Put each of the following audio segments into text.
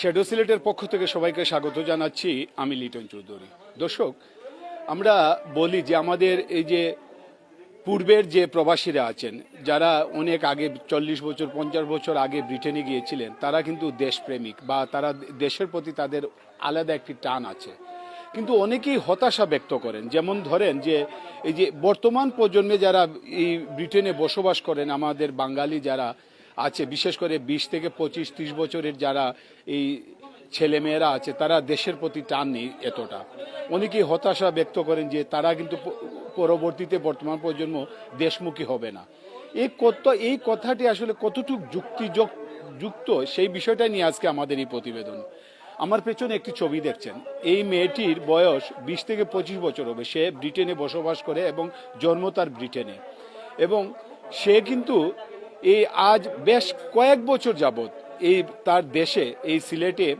Shadow সিলেটের পক্ষ থেকে সবাইকে স্বাগত জানাচ্ছি আমি লিটন চৌধুরী। দর্শক, আমরা বলি যে আমাদের এই যে পূর্বের যে প্রবাসীরা আছেন, যারা অনেক আগে চল্লিশ বছর, পঞ্চাশ বছর আগে ব্রিটেনে গিয়েছিলেন, তারা কিন্তু দেশপ্রেমিক বা তারা দেশের প্রতি তাদের আলাদা একটি টান আছে। কিন্তু অনেকেই হতাশা ব্যক্ত করেন। যেমন ধরেন যে এই যে বর্তমান প্রজন্মে যারা এই ব্রিটেনে বসবাস করেন, আমাদের বাঙালি যারা আছে, বিশেষ করে বিশ থেকে পঁচিশ, ত্রিশ বছরের যারা এই ছেলেমেয়েরা আছে, তারা দেশের প্রতি টান নেই এতটা। অনেকেই হতাশা ব্যক্ত করেন যে তারা কিন্তু পরবর্তীতে বর্তমান প্রজন্ম দেশমুখী হবে না। এই কত, এই কথাটি আসলে কতটুকু যুক্তিযোগ, যুক্ত, সেই বিষয়টা নিয়ে আজকে আমাদের এই প্রতিবেদন। আমার পেছনে একটি ছবি দেখছেন। এই মেয়েটির বয়স বিশ থেকে পঁচিশ বছর হবে। সে ব্রিটেনে বসবাস করে এবং জন্ম তার ব্রিটেনে। এবং সে কিন্তু এই আজ বেশ কয়েক বছর যাবৎ এই তার দেশে, এই সিলেটে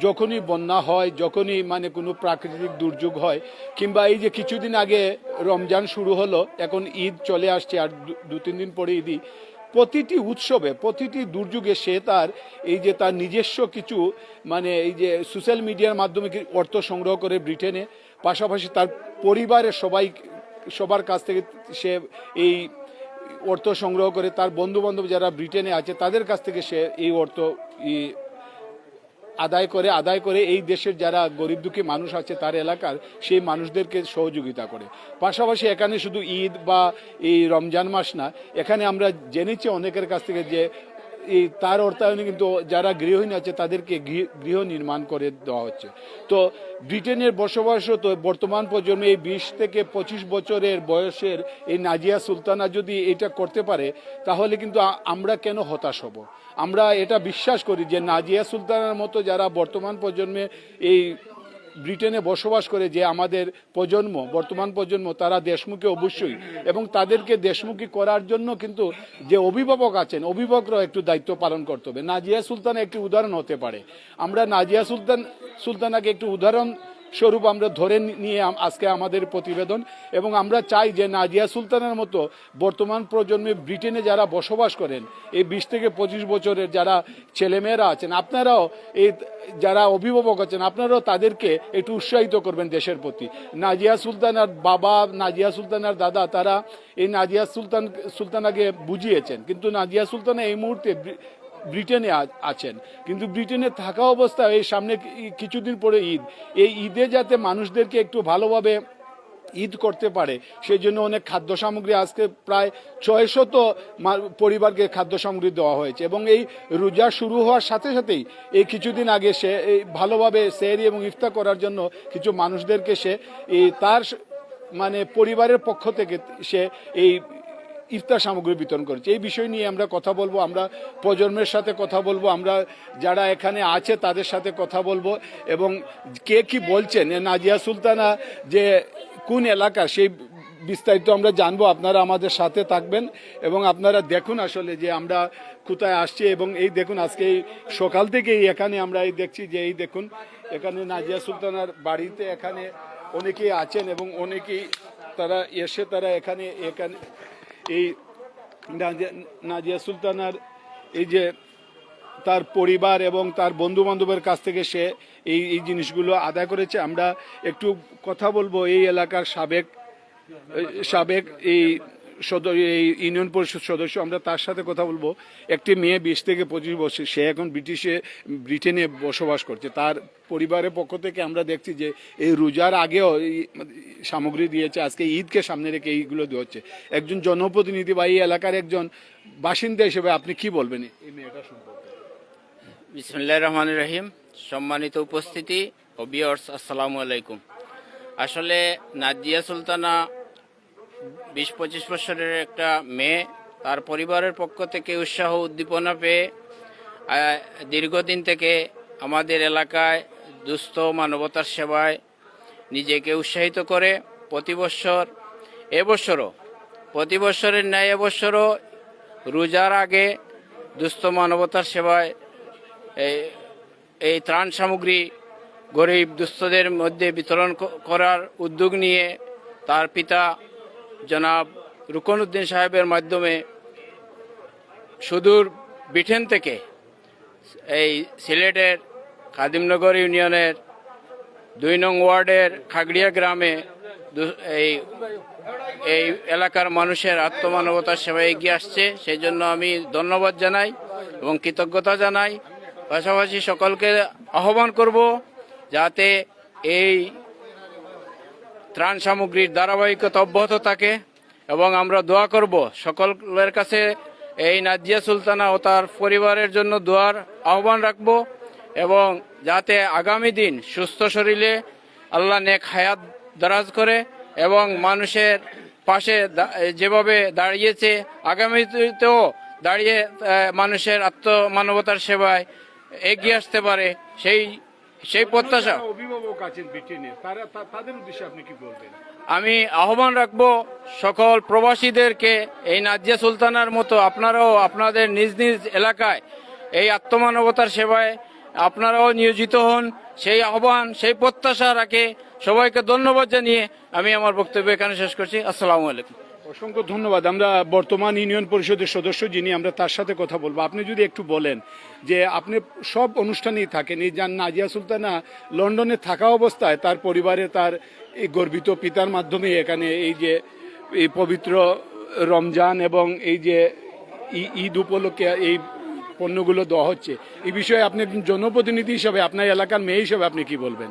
যখনই বন্যা হয়, যখনই মানে কোনো প্রাকৃতিক দুর্যোগ হয়, কিংবা এই যে কিছুদিন আগে রমজান শুরু হলো, এখন ঈদ চলে আসছে, আর দু- তিন দিন পরে ঈদই, প্রতিটি উৎসবে, প্রতিটি দুর্যোগে সে তার, এই যে তার নিজস্ব কিছু মানে এই যে সোশ্যাল মিডিয়ার মাধ্যমে অর্থ সংগ্রহ করে ব্রিটেনে, পাশাপাশি তার পরিবারের সবাই সবার কাছ থেকে সে এই অর্থ সংগ্রহ করে, তার বন্ধু বান্ধব যারা ব্রিটেনে আছে, তাদের কাছ থেকে সে এই অর্থ আদায় করে আদায় করে এই দেশের যারা গরিব দুঃখী মানুষ আছে তার এলাকার, সেই মানুষদেরকে সহযোগিতা করে। পাশাপাশি এখানে শুধু ঈদ বা এই রমজান মাস না, এখানে আমরা জেনেছি অনেকের কাছ থেকে যে এই তার অর্থায়নে কিন্তু যারা গৃহহীন আছে, তাদেরকে গৃহ- নির্মাণ করে দেওয়া হচ্ছে। তো ব্রিটেনের বসবাসরত বর্তমান প্রজন্মে এই বিশ থেকে পঁচিশ বছরের বয়সের এই নাজিয়া সুলতানা যদি এটা করতে পারে, তাহলে কিন্তু আমরা কেন হতাশ হব? আমরা এটা বিশ্বাস করি যে নাজিয়া সুলতানার মতো যারা বর্তমান প্রজন্মে এই ব্রিটেনে বসবাস করে যে আমাদের প্রজন্ম, বর্তমান প্রজন্ম, তারা দেশমুখী অবশ্যই। এবং তাদেরকে দেশমুখী করার জন্য কিন্তু যে অভিভাবক আছেন, অভিভাবকরাও একটু দায়িত্ব পালন করতে হবে। নাজিয়া সুলতানা একটি উদাহরণ হতে পারে। আমরা নাজিয়া সুলতান, সুলতানাকে একটু উদাহরণ স্বরূপ আমরা ধরে নিয়ে আজকে আমাদের প্রতিবেদন, এবং আমরা চাই যে নাজিয়া সুলতানের মতো বর্তমান প্রজন্মে ব্রিটেনে যারা বসবাস করেন, এই বিশ থেকে পঁচিশ বছরের যারা ছেলেমেয়েরা আছেন, আপনারাও এই যারা অভিভাবক আছেন, আপনারাও তাদেরকে একটু উৎসাহিত করবেন দেশের প্রতি। নাজিয়া সুলতানার বাবা, নাজিয়া সুলতানার দাদা, তারা এই নাজিয়া সুলতান সুলতানাকে বুঝিয়েছেন, কিন্তু নাজিয়া সুলতানা এই মুহূর্তে ব্রিটেনে আছেন। কিন্তু ব্রিটেনে থাকা অবস্থায় এই সামনে কিছুদিন পরে ঈদ। এই ঈদে যাতে মানুষদেরকে একটু ভালোভাবে ঈদ করতে পারে সেই জন্য অনেক খাদ্য সামগ্রী আজকে প্রায় ছয়শত পরিবারকে খাদ্য সামগ্রী দেওয়া হয়েছে এবং এই রোজা শুরু হওয়ার সাথে সাথেই এই কিছুদিন আগে সে এই ভালোভাবে সেহরি এবং ইফতার করার জন্য কিছু মানুষদেরকে সে তার মানে পরিবারের পক্ষ থেকে সে এই ইফতার সামগ্রী বিতরণ করেছে। এই বিষয় নিয়ে আমরা কথা বলব, আমরা প্রজন্মের সাথে কথা বলব, আমরা যারা এখানে আছে তাদের সাথে কথা বলব এবং কে কি বলছেন নাজিয়া সুলতানা যে কোন এলাকা সেই বিস্তারিত আমরা জানব, আপনারা আমাদের সাথে থাকবেন এবং আপনারা দেখুন আসলে যে আমরা কোথায় আসছি এবং এই দেখুন আজকে এই সকাল থেকেই এখানে আমরা এই দেখছি যে এই দেখুন, এখানে নাজিয়া সুলতানার বাড়িতে এখানে অনেকেই আছেন এবং অনেকেই তারা এসে তারা এখানে এখানে এই নাজিয়া- সুলতানার এই যে তার পরিবার এবং তার বন্ধু বান্ধবের কাছ থেকে সে এই এই জিনিসগুলো আদায় করেছে। আমরা একটু কথা বলব এই এলাকার সাবেক সাবেক এই ইউনিয়ন পরিষদ সদস্য, আমরা তার সাথে কথা বলব। একটি মেয়ে বিশ থেকে পঁচিশ বছর, সে এখন ব্রিটিশে, ব্রিটেনে বসবাস করছে। তার পরিবারের পক্ষ থেকে আমরা দেখছি যে, এই রোজার আগেও সামগ্রী দিয়েছে, আজকে ঈদকে সামনে রেখে এইগুলো হচ্ছে একজন জনপ্রতিনিধি বা এই এলাকার একজন বাসিন্দা হিসেবে আপনি কি বলবেন এই মেয়েটা সম্পর্কে? বিসমুল্লাহ রহমান রহিম। সম্মানিত উপস্থিতি। ও বিয়র্স আসসালামু আলাইকুম। আসলে নাজিয়া সুলতানা বিশ পঁচিশ বছরের একটা মেয়ে, তার পরিবারের পক্ষ থেকে উৎসাহ উদ্দীপনা পেয়ে দীর্ঘদিন থেকে আমাদের এলাকায় দুস্থ মানবতার সেবায় নিজেকে উৎসাহিত করে প্রতি বছর এবছরও প্রতি বছরের ন্যায় এবছরও রোজার আগে দুস্থ মানবতার সেবায় এই ত্রাণ সামগ্রী গরিব দুস্থদের মধ্যে বিতরণ করার উদ্যোগ নিয়ে তার পিতা জনাব রুকনউদ্দিন সাহেবের মাধ্যমে সুদূর ব্রিটেন থেকে এই সিলেটের খাদিমনগর ইউনিয়নের দুই নং ওয়ার্ডের খাগড়িয়া গ্রামে এই এই এলাকার মানুষের আত্মমানবতার সেবায় এগিয়ে আসছে। সেই জন্য আমি ধন্যবাদ জানাই এবং কৃতজ্ঞতা জানাই। পাশাপাশি সকলকে আহ্বান করব যাতে এই ত্রাণ সামগ্রীর ধারাবাহিকতা অব্যাহত থাকে এবং আমরা দোয়া করব সকলের কাছে এই নাজিয়া সুলতানা ও তার পরিবারের জন্য দোয়ার আহ্বান রাখব এবং যাতে আগামী দিন সুস্থ শরীরে আল্লাহ নেক হায়াত দারাজ করে এবং মানুষের পাশে যেভাবে দাঁড়িয়েছে, আগামীতেও দাঁড়িয়ে মানুষের আত্মমানবতার সেবায় এগিয়ে আসতে পারে, সেই সেই প্রত্যাশা। অভিভাবক আছেন ব্রিটেনের তারা তাদের উদ্দেশ্যে আপনি কি বলবেন? আমি আহ্বান রাখব সকল প্রবাসীদেরকে এই নাজিয়া সুলতানার মতো আপনারাও আপনাদের নিজ নিজ এলাকায় এই আত্মমানবতার সেবায় আপনারাও নিয়োজিত হন। সেই আহ্বান সেই প্রত্যাশা রাখে সবাইকে ধন্যবাদ জানিয়ে আমি আমার বক্তব্য এখানে শেষ করছি। আসসালামু আলাইকুম। অসংখ্য ধন্যবাদ। আমরা বর্তমান ইউনিয়ন পরিষদের সদস্য যিনি, আমরা তার সাথে কথা বলব। আপনি যদি একটু বলেন যে আপনি সব অনুষ্ঠানেই থাকেন, এই যান নাজিয়া সুলতানা লন্ডনে থাকা অবস্থায় তার পরিবারে তার এই গর্বিত পিতার মাধ্যমে এখানে এই যে, এই পবিত্র রমজান এবং এই যে ঈদ উপলক্ষে এই পণ্যগুলো দেওয়া হচ্ছে এই বিষয়ে আপনি একজন জনপ্রতিনিধি হিসাবে, আপনার এলাকার মেয়ে হিসাবে আপনি কি বলবেন?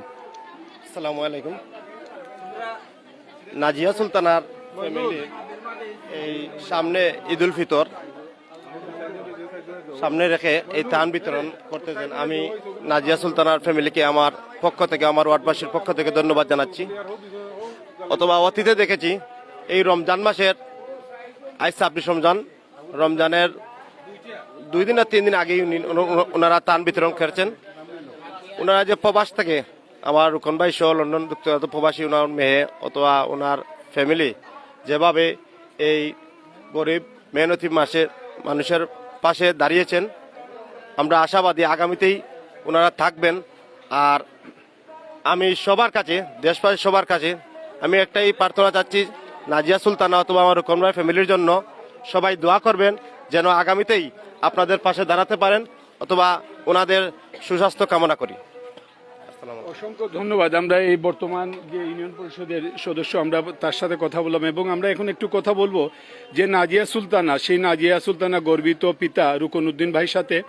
আসসালামু আলাইকুম। নাজিয়া সুলতানার এই সামনে ঈদ উল ফিতর। সামনে রেখে এই ত্রাণ বিতরণ করতেছেন আমি নাজিয়া সুলতানার ফ্যামিলিকে, আমার পক্ষ থেকে, আমার ওয়ার্ডবাসীর পক্ষ থেকে ধন্যবাদ জানাচ্ছি। অথবা অতীতে দেখেছি, এই রমজান মাসের আজ ছাব্বিশ রমজান, রমজানের দুই দিন আর তিন দিন আগেই ওনারা ত্রাণ বিতরণ করেছেন। ওনারা যে প্রবাস থেকে, আমার রুকন ভাই সহ লন্ডন যুক্তরাজ্য প্রবাসী ওনার মেয়ে অথবা ওনার ফ্যামিলি, যেভাবে এই গরিব, মেহনতি মাসে মানুষের পাশে দাঁড়িয়েছেন। আমরা আশাবাদী আগামীতেই ওনারা থাকবেন। আর আমি সবার কাছে, দেশবাসী সবার কাছে আমি একটাই প্রার্থনা চাচ্ছি, নাজিয়া সুলতানা অথবা আমার রুকন ফ্যামিলির জন্য সবাই দোয়া করবেন, যেন আগামীতেই আপনাদের পাশে দাঁড়াতে পারেন অথবা ওনাদের সুস্বাস্থ্য কামনা করি। অসংখ্য ধন্যবাদ। আমরা এই বর্তমান যে ইউনিয়ন পরিষদের সদস্য আমরা তার সাথে কথা বললাম এবং আমরা এখন একটু কথা বলব যে নাজিয়া সুলতানা সেই নাজিয়া সুলতানা গর্বিত পিতা রুকন উদ্দিন ভাইয়ের সাথে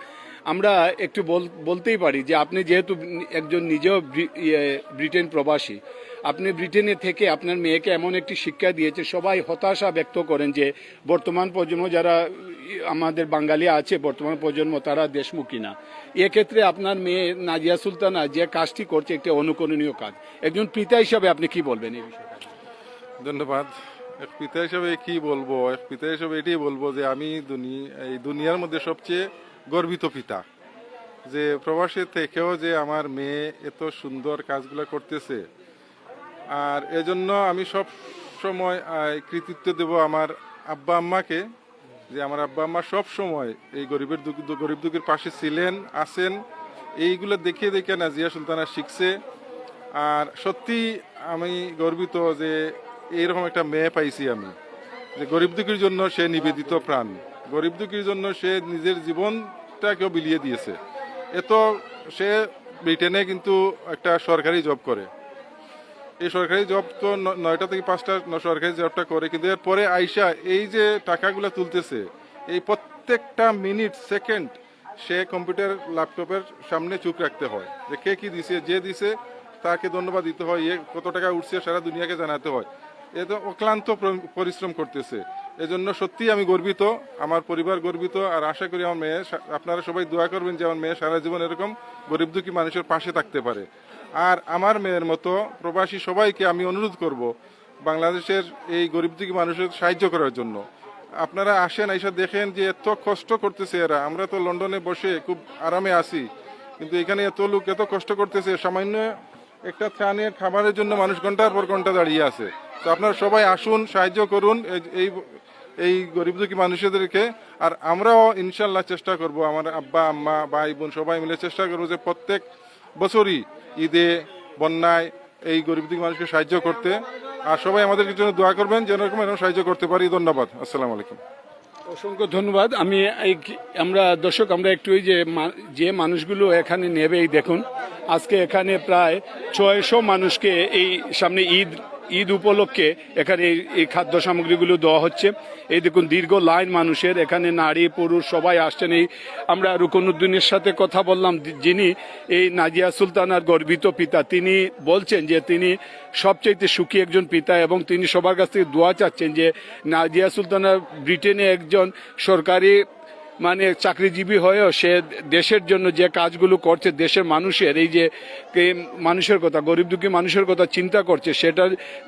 আমরা একটু বল- বলতেই পারি যে আপনি যেহেতু একজন নিজেও ইয়ে, ব্রিটেন প্রবাসী আপনি ব্রিটেনে থেকে আপনার মেয়েকে এমন একটি শিক্ষা দিয়েছে সবাই হতাশা ব্যক্ত করেন যে বর্তমান প্রজন্ম যারা আমাদের বাঙালি আছে বর্তমান প্রজন্ম তারা দেশমুখী না। এক্ষেত্রে আপনার মেয়ে নাজিয়া সুলতানা যে কাজটি করছে, একটি অনুকরণীয় কাজ। একজন পিতা হিসাবে আপনি কি বলবেন এই বিষয়ে? ধন্যবাদ। এক পিতা হিসাবে কি বলব? এক পিতা হিসাবে এটাই বলব যে আমি এই দুনিয়ার মধ্যে সবচেয়ে গর্বিত পিতা। যে প্রবাসী থেকেও যে আমার মেয়ে এত সুন্দর কাজগুলো করতেছে, আর এজন্য আমি সব সময় কৃতিত্ব দেব আমার আব্বা আম্মাকে যে আমার আব্বা আম্মা সব সময় এই গরিবের গরিব দুঃখের পাশে ছিলেন, আছেন। এইগুলো দেখে দেখে নাজিয়া সুলতানা শিখছে। আর সত্যি আমি গর্বিত যে এইরকম একটা মেয়ে পাইছি আমি, যে গরিব দুঃখীর জন্য সে নিবেদিত প্রাণ। গরিব দুঃখীর জন্য সে নিজের জীবনটাকেও বিলিয়ে দিয়েছে। এত সে ব্রিটেনে কিন্তু একটা সরকারি জব করে। এই সরকারি জব তো নয়টা থেকে পাঁচটা সরকারি জবটা করে, কিন্তু এরপরে আইসা এই যে টাকাগুলো তুলতেছে, এই প্রত্যেকটা মিনিট, সেকেন্ড সে কম্পিউটার, ল্যাপটপের সামনে চুপ রাখতে হয়। যে কে কি দিছে, যে দিছে, তাকে ধন্যবাদ দিতে হয়, এ কত টাকা উঠছে সারা দুনিয়াকে জানাতে হয়। এ তো অক্লান্ত পরিশ্রম করতেছে। এজন্য সত্যি আমি গর্বিত, আমার পরিবার গর্বিত, আর আশা করি আমার মেয়ে আপনারা সবাই দোয়া করবেন যে আমার মেয়ে সারা জীবন এরকম গরিব দুঃখী মানুষের পাশে থাকতে পারে। আর আমার মেয়ের মতো প্রবাসী সবাইকে আমি অনুরোধ করব বাংলাদেশের এই গরিব দুঃখী মানুষের সাহায্য করার জন্য। আপনারা আসেন, এসে দেখেন যে এত কষ্ট করতেছে এরা। আমরা তো লন্ডনে বসে খুব আরামে আছি, কিন্তু এখানে এত লোক এত কষ্ট করতেছে, সামান্য একটা ত্রাণের খাবারের জন্য মানুষ ঘণ্টার পর ঘণ্টা দাঁড়িয়ে আছে। তো আপনারা সবাই আসুন, সাহায্য করুন এই এই গরিব দুঃখী মানুষদেরকে। আর আমরাও ইনশাল্লাহ চেষ্টা করব, আমার আব্বা, আম্মা, ভাই, বোন সবাই মিলে চেষ্টা করব যে প্রত্যেক বছরই ঈদে, বন্যায় এই গরিব দিক মানুষকে সাহায্য করতে। আর সবাই আমাদের জন্য দোয়া করবেন, যেন এরকম এরকম সাহায্য করতে পারি। ধন্যবাদ। আসসালাম আলাইকুম। অসংখ্য ধন্যবাদ। আমি এই আমরা দর্শক, আমরা একটু ওই যে যে মানুষগুলো এখানে নেবে, এই দেখুন। আজকে এখানে প্রায় ছয়শো মানুষকে এই সামনে ঈদ ঈদ উপলক্ষে এখানে এই- খাদ্য সামগ্রীগুলো দেওয়া হচ্ছে। এই দেখুন, দীর্ঘ লাইন মানুষের এখানে নারী, পুরুষ সবাই আসছেন। এই আমরা রুকনুদ্দিনের সাথে কথা বললাম। যিনি এই নাজিয়া সুলতানার গর্বিত পিতা, তিনি বলছেন যে তিনি সবচেয়ে সুখী একজন পিতা এবং তিনি সবার কাছ থেকে দোয়া চাচ্ছেন যে নাজিয়া সুলতানা ব্রিটেনে একজন সরকারি মানে চাকরিজীবী হয়েও সে দেশের জন্য যে কাজগুলো করছে, দেশের মানুষের, এই যে মানুষের কথা, গরিব দুঃখী মানুষের কথা চিন্তা করছে সেটা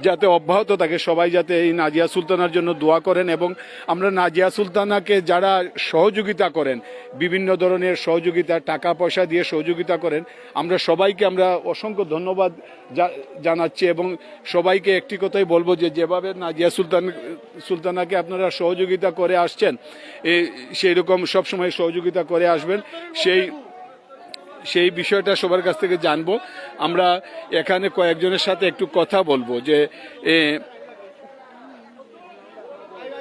যাতে অব্যাহত থাকে, সবাই যাতে এই নাজিয়া সুলতানার জন্য দোয়া করেন এবং আমরা নাজিয়া সুলতানাকে যারা সহযোগিতা করেন, বিভিন্ন ধরনের সহযোগিতা টাকা পয়সা দিয়ে সহযোগিতা করেন, আমরা সবাইকে আমরা অসংখ্য ধন্যবাদ জানাচ্ছি এবং সবাইকে একটি কথাই বলব যে যেভাবে নাজিয়া সুলতান, সুলতানাকে আপনারা সহযোগিতা করে আসছেন সেই রকম সবসময় সহযোগিতা করে আসবেন। সেই সেই বিষয়টা সবার কাছ থেকে জানব। আমরা এখানে কয়েকজনের সাথে একটু কথা বলব যে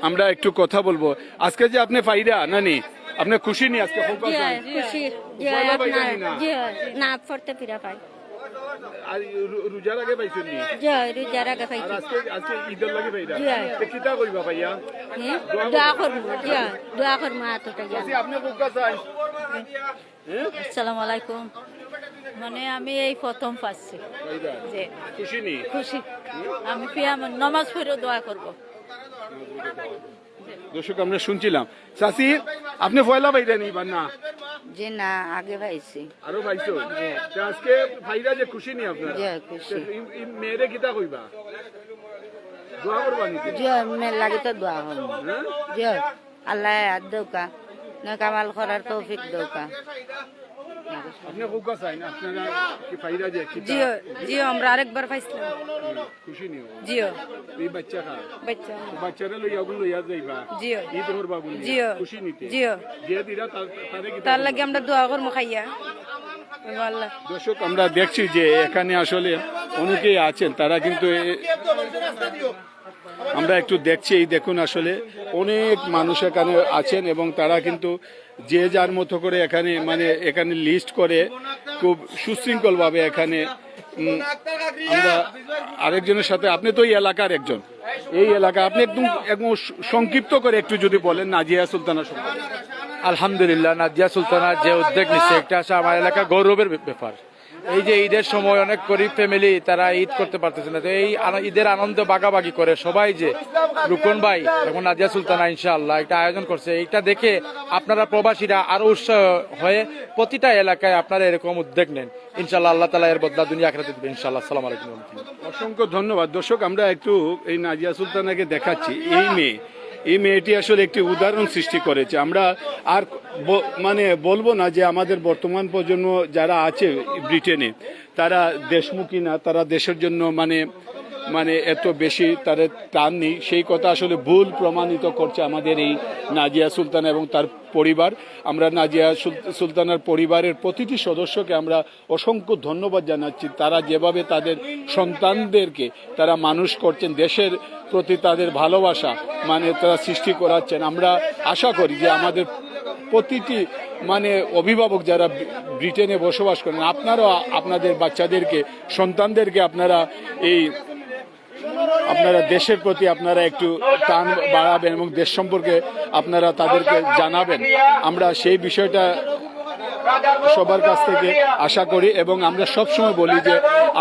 আমরা একটু কথা বলব। আজকে যে আপনি ফাইদা নানি? আপনি খুশি নি আজকে? না। না পড়তে ফিরা পাই আর রোজার আগে পাইছেন নি? জি হয়, রোজার আগে পাইছি। আজকে আজকে ঈদের লাগে জি তে কিতা কইবা ভাইয়া? দোয়া করব জি হয়, দোয়া করব জ্ঞান আজকে আপনি কাছে আইন আসসালামু আলাইকুম। মানে আমি এই প্রথম পাচ্ছি। যে খুশি নি? খুশি। আমি ফিয়া নমাজ পড়ে দোয়া করব দর্শক আমরা শুনছিলাম। চাষি আপনি ফয়লা পাইলেন এইবার না? যে না আগে ভাইছি আরও ভাইছো তে আজকে ভাইরা যে খুশি নি আপনারা? খুশি। মেয়েরে কিতা কইবা? দোয়া করবা নি জি মেয়ে লাগে তো দোয়া হল হ্যাঁ? জি আল্লাহ হাত দৌকা না কামাল করার তৌফিক দৌকা। জিও জিও আমরা আরেকবার পাইছিলাম। খুশি নিও। জিও। এই বাচ্চা খা। বাচ্চা বাচ্চারা লইয়া ওগুলো লইয়া যাইবা। জিও। ঈদ করবা বলি জিও। খুশি নিতে। জিও। যে দিরা তার- লাগে আমরা দোয়া করব খাইয়া। দর্শক আমরা দেখছি যে এখানে আসলে অনেকেই আছেন। তারা কিন্তু আমরা একটু দেখছি, এই দেখুন আসলে অনেক মানুষ এখানে আছেন এবং তারা কিন্তু যে যার মতো করে এখানে মানে এখানে লিস্ট করে খুব সুশৃঙ্খলভাবে এখানে আমরা আরেকজনের সাথে, আপনি তো এই এলাকার একজন। এই এলাকা, আপনি একদম একদম সংক্ষিপ্ত করে একটু যদি বলেন নাজিয়া সুলতানা সম্পর্কে। আলহামদুলিল্লাহ, নাজিয়া সুলতানার যে উদ্যোগ নিচ্ছে একটা আসলে আমার এলাকা গৌরবের ব্যাপার। এই যে ঈদের সময় অনেক গরিব ফ্যামিলি তারা ঈদ করতে পারতেছে না। তো এই ঈদের আনন্দ বাগাবাগি করে সবাই যে রুকন ভাই এবং নাজিয়া সুলতানা ইনশাআল্লাহ একটা আয়োজন করছে। এইটা দেখে আপনারা প্রবাসীরা আরও উৎসাহ হয়ে প্রতিটা এলাকায় আপনারা এরকম উদ্যোগ নেন। ইনশাআল্লাহ আল্লাহ তালা এর বদলা দুনিয়া আখরাতে দেবে ইনশাআল্লাহ। আসসালামু আলাইকুম অসংখ্য ধন্যবাদ। দর্শক, আমরা একটু এই নাজিয়া সুলতানাকে দেখাচ্ছি। এই মেয়ে এই মেয়েটি আসলে একটি উদাহরণ সৃষ্টি করেছে। আমরা আর মানে বলব না যে আমাদের বর্তমান প্রজন্ম যারা আছে ব্রিটেনে, তারা দেশমুখী না, তারা দেশের জন্য মানে মানে এত বেশি তাদের টান নেই। সেই কথা আসলে ভুল প্রমাণিত করছে আমাদের এই নাজিয়া সুলতানা এবং তার পরিবার। আমরা নাজিয়া সুলতানার পরিবারের প্রতিটি সদস্যকে আমরা অসংখ্য ধন্যবাদ জানাচ্ছি। তারা যেভাবে তাদের সন্তানদেরকে তারা মানুষ করছেন, দেশের প্রতি তাদের ভালোবাসা মানে তারা সৃষ্টি করাচ্ছেন। আমরা আশা করি যে আমাদের প্রতিটি মানে অভিভাবক যারা ব্রিটেনে বসবাস করেন, আপনারাও আপনাদের বাচ্চাদেরকে, সন্তানদেরকে আপনারা এই আপনারা দেশের প্রতি আপনারা একটু টান বাড়াবেন এবং দেশ সম্পর্কে আপনারা তাদেরকে জানাবেন। আমরা সেই বিষয়টা সবার কাছ থেকে আশা করি এবং আমরা সবসময় বলি যে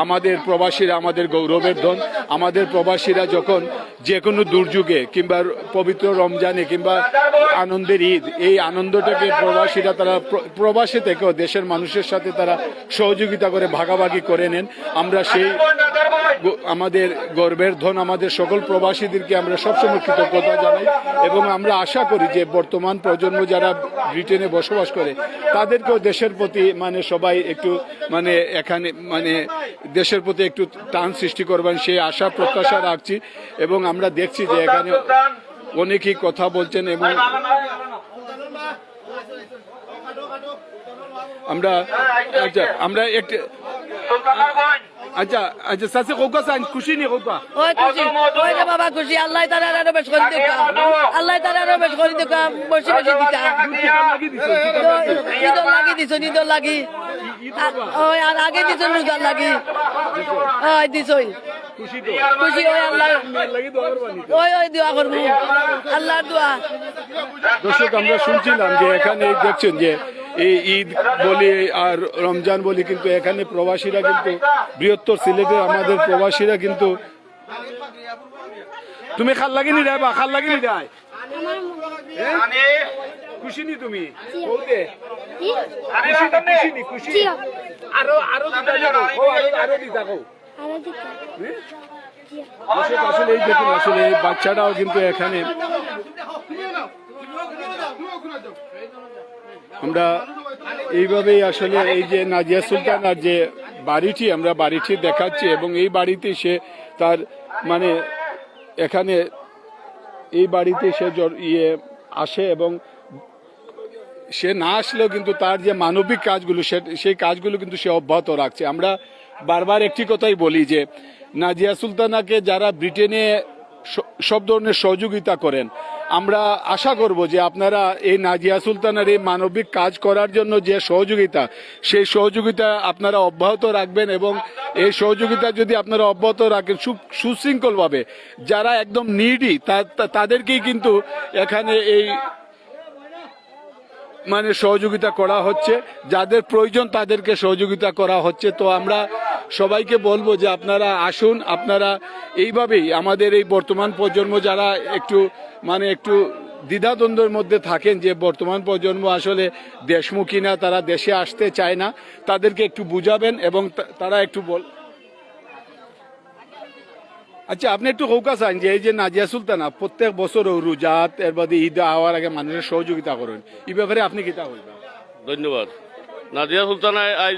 আমাদের প্রবাসীরা আমাদের গৌরবের ধন, আমাদের প্রবাসীরা যখন যে কোনো দুর্যোগে কিংবা পবিত্র রমজানে কিংবা আনন্দের ঈদ, এই আনন্দটাকে প্রবাসীরা তারা প্রবাসী থেকেও দেশের মানুষের সাথে তারা সহযোগিতা করে, ভাগাভাগি করে নেন। আমরা সেই আমাদের গর্বের ধন আমাদের সকল প্রবাসীদেরকে আমরা সবসময় কৃতজ্ঞতা জানাই এবং আমরা আশা করি যে বর্তমান প্রজন্ম যারা ব্রিটেনে বসবাস করে তাদেরকেও দেশের প্রতি মানে সবাই একটু মানে এখানে মানে দেশের প্রতি একটু টান সৃষ্টি করবেন সেই আশা প্রত্যাশা রাখছি এবং আমরা দেখছি যে এখানে অনেকেই কথা বলছেন এবং আমরা আচ্ছা আমরা একটু আচ্ছা আচ্ছা সাসে কোকা সাইন খুশি নি কোকা ওই খুশি ওই যে বাবা খুশি আল্লাহ তারা আরও বেশ করে দিকা আল্লাহ তারা আরও বেশ করে দিকা বসে বসে দিকা ঈদর লাগি দিছ ঈদর লাগি। আর- ওই আর আগে দিছ রোজার লাগি। ওই দিছই খুশি তো? খুশি ওই আল্লাহ। লাগি দোয়া করবানি ওই ওই দোয়া করব। আল্লাহর দোয়া। দর্শক আমরা শুনছিলাম যে এখানে দেখছেন যে এই ঈদ বলি আর রমজান বলি কিন্তু এখানে প্রবাসীরা কিন্তু বৃহত্তর সিলেটে আমাদের প্রবাসীরা কিন্তু তুমি খাল লাগিনি রে বা খাল লাগিনি রে খুশি নি তুমি? কৌতে খুশি নি, খুশি নি খুশি আরও আরও দিতা আরও আরও দিতা কও হ্যাঁ? আসলে এই দেখুন আসলে বাচ্চাটাও কিন্তু এখানে আমরা এইভাবেই আসলে এই যে নাজিয়া সুলতানার যে বাড়িটি, আমরা বাড়িটি দেখাচ্ছি এবং এই বাড়িতে সে তার মানে এখানে এই বাড়িতে সে ইয়ে আসে এবং সে না আসলেও কিন্তু তার যে মানবিক কাজগুলো, সে- সেই কাজগুলো কিন্তু সে অব্যাহত রাখছে। আমরা বারবার একটি কথাই বলি যে, নাজিয়া সুলতানাকে যারা ব্রিটেনে সব ধরনের সহযোগিতা করেন আমরা আশা করব যে আপনারা এই নাজিয়া সুলতানার এই মানবিক কাজ করার জন্য যে সহযোগিতা, সেই সহযোগিতা আপনারা অব্যাহত রাখবেন এবং এই সহযোগিতা যদি আপনারা অব্যাহত রাখেন সুশৃঙ্খলভাবে, যারা একদম নিডি তাদেরকেই কিন্তু এখানে এই মানে সহযোগিতা করা হচ্ছে। যাদের প্রয়োজন তাদেরকে সহযোগিতা করা হচ্ছে। তো আমরা সবাইকে বলব যে আপনারা আসুন, আপনারা এইভাবেই আমাদের এই বর্তমান প্রজন্ম যারা একটু মানে একটু দ্বিধাদ্বন্দ্বের মধ্যে থাকেন যে বর্তমান প্রজন্ম আসলে দেশমুখী না, তারা দেশে আসতে চায় না, তাদেরকে একটু বুঝাবেন এবং তারা একটু বল আচ্ছা আপনি একটু কৌকা চান যে এই যে নাজিয়া সুলতানা, প্রত্যেক বছর রোজাত এর বাদে ঈদ হওয়ার আগে মানুষের সহযোগিতা করেন। এই ব্যাপারে আপনি কিতা বলবেন? ধন্যবাদ। নাজিয়া সুলতানায় আজ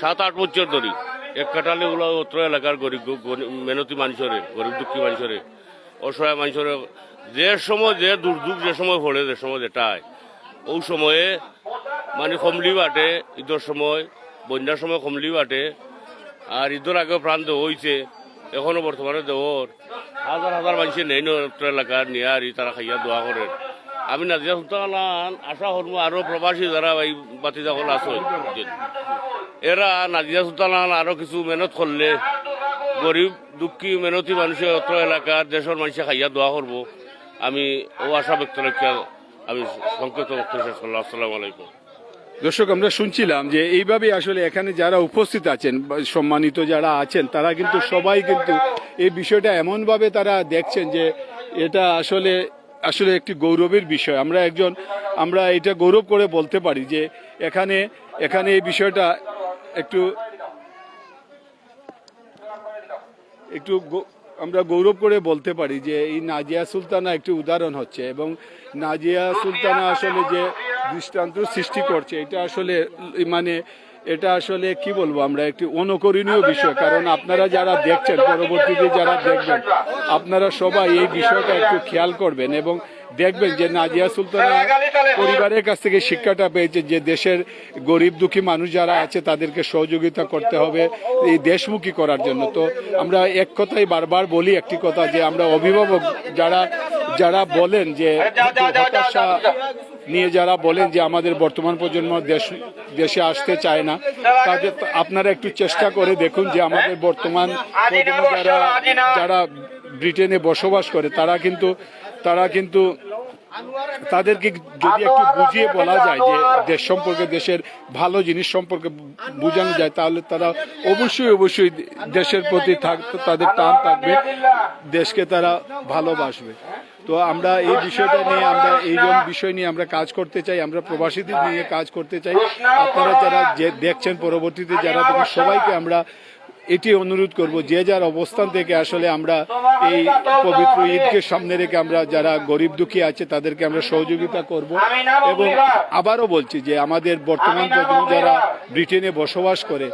সাত আট বছর ধরি এক কাটালে ওগুলো অত্র এলাকার গরিব মেহনতি মানুষরে, গরিব দুঃখী মানুষরে, অসহায় মানুষরে, যে সময় যে দুর্যোগ যে সময় পড়ে, যে সময় যেটায় ওই সময়ে মানে কমলি বাটে, ঈদের সময়, বন্যার সময় কমলি বাটে, আর ঈদের আগে প্রান্ত হয়েছে এখনও বর্তমানে দেওয়ার হাজার হাজার মানুষ নেই অত্র এলাকার নিয়ে তারা খাইয়া দোয়া করেন আমি নাজিয়া সুলতান আশা করব আরও প্রবাসী যারা এই বাতি যখন আছে। এরা নাজিয়া সুলতান আরও কিছু মেহনত করলে গরিব দুঃখী মেহনতি মানুষের অত এলাকার দেশের মানুষে খাইয়া দোয়া করব আমি ও আশা ব্যক্ত আমি সংক্ষিপ্ত বক্তব্য শেষ করলাম আসসালামু আলাইকুম। দর্শক, আমরা শুনছিলাম যে এইভাবে আসলে এখানে যারা উপস্থিত আছেন সম্মানিত যারা আছেন, তারা কিন্তু সবাই কিন্তু এই বিষয়টা এমনভাবে তারা দেখছেন যে এটা আসলে আসলে একটি গৌরবের বিষয়। আমরা একজন, আমরা এটা গৌরব করে বলতে পারি যে এখানে এখানে এই বিষয়টা একটু একটু আমরা গৌরব করে বলতে পারি যে এই নাজিয়া সুলতানা একটি উদাহরণ হচ্ছে এবং নাজিয়া সুলতানা আসলে যে দৃষ্টান্ত সৃষ্টি করছে, এটা আসলে মানে এটা আসলে কি বলব আমরা, একটি অনুকরণীয় বিষয়। কারণ আপনারা যারা দেখছেন, পরবর্তীতে যারা দেখবেন, আপনারা সবাই এই বিষয়টা একটু খেয়াল করবেন এবং দেখবেন যে নাজিয়া সুলতানা পরিবারের কাছ থেকে শিক্ষাটা পেয়েছে যে দেশের গরিব দুঃখী মানুষ যারা আছে তাদেরকে সহযোগিতা করতে হবে এই দেশমুখী করার জন্য। তো আমরা এক কথাই বারবার বলি একটি কথা যে আমরা অভিভাবক যারা যারা বলেন যে হতাশা নিয়ে যারা বলেন যে আমাদের বর্তমান প্রজন্ম দেশ দেশে আসতে চায় না তাদের আপনারা একটু চেষ্টা করে দেখুন যে আমাদের বর্তমান যারা যারা ব্রিটেনে বসবাস করে তারা কিন্তু তারা কিন্তু তাদেরকে যদি একটু বুঝিয়ে বলা যায় যে দেশ সম্পর্কে, দেশের ভালো জিনিস সম্পর্কে বোঝানো যায়, তাহলে তারা অবশ্যই অবশ্যই দেশের প্রতি তাদের টান থাকবে, দেশকে তারা ভালোবাসবে। তো আমরা এই বিষয়টা নিয়ে, আমরা এইরকম বিষয় নিয়ে আমরা কাজ করতে চাই, আমরা প্রবাসীদের নিয়ে কাজ করতে চাই। আপনারা যারা দেখছেন পরবর্তীতে, যারা সবাইকে আমরা এটি অনুরোধ করব, যে যার অবস্থান থেকে আসলে আমরা এই পবিত্র ঈদকে সামনে রেখে আমরা যারা গরিব দুঃখী আছে, তাদেরকে আমরা সহযোগিতা করব। এবং আবারও বলছি যে আমাদের বর্তমান প্রজন্ম যারা ব্রিটেনে বসবাস করে,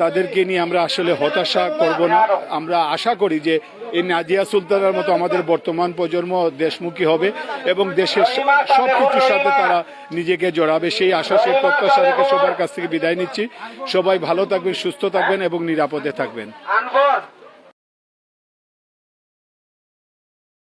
তাদেরকে নিয়ে আমরা আসলে হতাশা করব না। আমরা আশা করি যে এই নাজিয়া সুলতানের মতো আমাদের বর্তমান প্রজন্ম দেশমুখী হবে এবং দেশের সব কিছুর সাথে তারা নিজেকে জড়াবে। সেই আশা, সেই প্রত্যাশা রেখে সবার কাছ থেকে বিদায় নিচ্ছি। সবাই ভালো থাকবেন, সুস্থ থাকবেন এবং নিরাপদে থাকবেন।